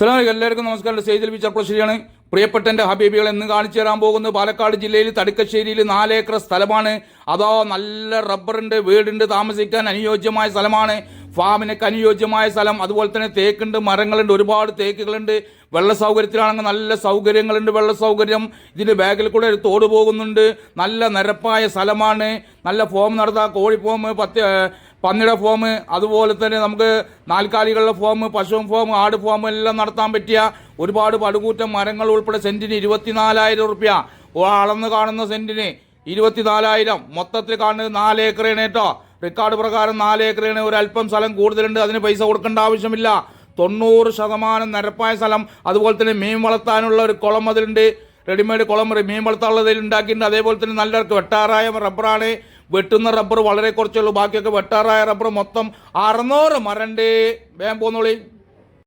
അസ്സലാമു എല്ലാവർക്കും നമസ്കാരം. സേജൽ ബി ചർപ്പശ്ശേരിയാണ് പ്രിയപ്പെട്ട എന്റെ ഹബീബികൾ എന്ന് കാണിച്ചു തരാൻ പോകുന്നത് പാലക്കാട് ജില്ലയിൽ തടുക്കശ്ശേരിയിൽ നാലേക്കർ സ്ഥലമാണ്. അതോ നല്ല റബ്ബറുണ്ട് വീടുണ്ട് താമസിക്കാൻ അനുയോജ്യമായ സ്ഥലമാണ്. ഫാമിനൊക്കെ അനുയോജ്യമായ സ്ഥലം. അതുപോലെ തന്നെ തേക്കുണ്ട് മരങ്ങളുണ്ട് ഒരുപാട് തേക്കുകളുണ്ട്. വെള്ള സൗകര്യത്തിലാണെങ്കിൽ നല്ല സൗകര്യങ്ങളുണ്ട് വെള്ള സൗകര്യം. ഇതിന്റെ ബാക്കിൽ കൂടെ ഒരു തോട് പോകുന്നുണ്ട്. നല്ല നിരപ്പായ സ്ഥലമാണ്. നല്ല ഫോം നടത്താം. കോഴി ഫോം പത്ത് പന്നിയുടെ ഫോം അതുപോലെ തന്നെ നമുക്ക് നാൽക്കാലികളുടെ ഫോം പശു ഫോം ആട് ഫോം എല്ലാം നടത്താൻ പറ്റിയ ഒരുപാട് പടുകൂറ്റം മരങ്ങൾ ഉൾപ്പെടെ സെന്റിന് ഇരുപത്തിനാലായിരം റുപ്യ. അളന്ന് കാണുന്ന സെന്റിന് ഇരുപത്തിനാലായിരം. മൊത്തത്തിൽ കാണുന്നത് നാല് ഏക്കറാണ് കേട്ടോ. റെക്കോർഡ് പ്രകാരം നാല് ഏക്കറാണ്. ഒരു അല്പം സ്ഥലം കൂടുതലുണ്ട്. അതിന് പൈസ കൊടുക്കേണ്ട ആവശ്യമില്ല. തൊണ്ണൂറ് ശതമാനം നിരപ്പായ സ്ഥലം. അതുപോലെ തന്നെ മീൻ വളർത്താനുള്ള ഒരു കുളം അതിലുണ്ട്. റെഡിമെയ്ഡ് കുളം മീൻ വളർത്താനുള്ളതിൽ ഉണ്ടാക്കിയിട്ടുണ്ട്. അതേപോലെ തന്നെ നല്ല വെട്ടാറായ റബ്ബറാണ് വെട്ടുന്ന റബ്ബർ വളരെ കുറച്ചുള്ളൂ ബാക്കിയൊക്കെ വെട്ടാറായ റബ്ബർ മൊത്തം അറുന്നൂറ് മരണ്ട്. വേഗം പോന്നോളി.